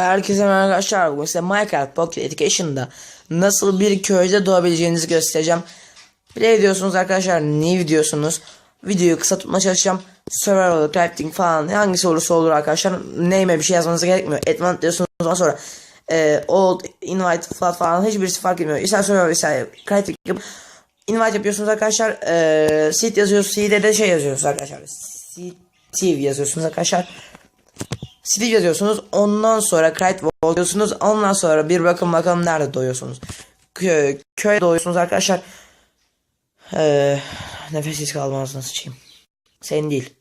Herkese merhaba arkadaşlar. Bugün size Minecraft Pocket Education'da nasıl bir köyde doğabileceğinizi göstereceğim. Play diyorsunuz arkadaşlar. New diyorsunuz. Videoyu kısa tutmaya çalışacağım. Survival, crafting falan hangisi olursa olur arkadaşlar. Name'e bir şey yazmanıza gerekmiyor. Advanced diyorsunuz ondan sonra e, old, invite, flat falan hiçbirisi fark etmiyor. İster survival, ister crafting yapıp invite yapıyorsunuz arkadaşlar. E, seed yazıyorsunuz. Seed'e de şey yazıyorsunuz arkadaşlar. Seed yazıyorsunuz arkadaşlar. Steve yazıyorsunuz. Ondan sonra Crate Wall diyorsunuz. Ondan sonra bir bakın bakalım nerede doyuyorsunuz. Kö köy doyuyorsunuz arkadaşlar. Ee, nefessiz kalmazsınız sıçayım. Senin değil.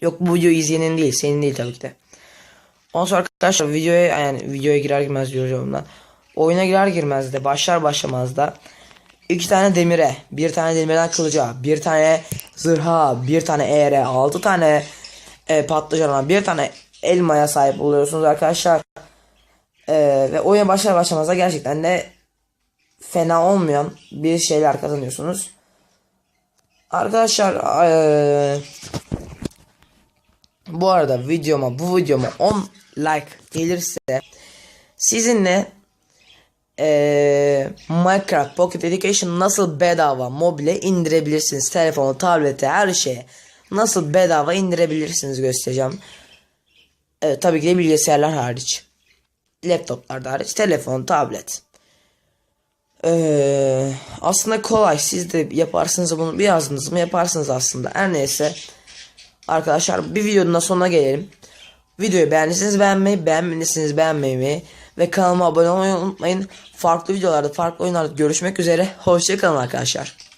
Yok bu videoyu izleyenin değil. Senin değil tabii ki de. Ondan sonra arkadaşlar videoya yani videoya girer girmez diyorum ben. Oyuna girer girmez de başlar başlamaz da iki tane demire, bir tane demirden kılıca, bir tane zırha, bir tane eğre, altı tane e, patlıcana, bir tane elmaya sahip oluyorsunuz arkadaşlar. E, ve oyuna başlar başlamaz da gerçekten de fena olmayan bir şeyler kazanıyorsunuz. Arkadaşlar e, bu arada videoma bu videoma 10 like gelirse sizinle eee, Minecraft Pocket Education nasıl bedava mobile indirebilirsiniz. Telefonu, tablete, her şeye nasıl bedava indirebilirsiniz göstereceğim. Evet tabii ki de bilgisayarlar hariç. Laptoplarda hariç. Telefon, tablet. Eee, aslında kolay. Siz de yaparsınız bunu bir yazdınız mı yaparsınız aslında. Her neyse. Arkadaşlar bir videonun da sonuna gelelim. Videoyu beğendiyseniz beğenmeyi, beğenmediyseniz beğenmeyi ve kanalıma abone olmayı unutmayın. Farklı videolarda, farklı oyunlarda görüşmek üzere. Hoşçakalın arkadaşlar.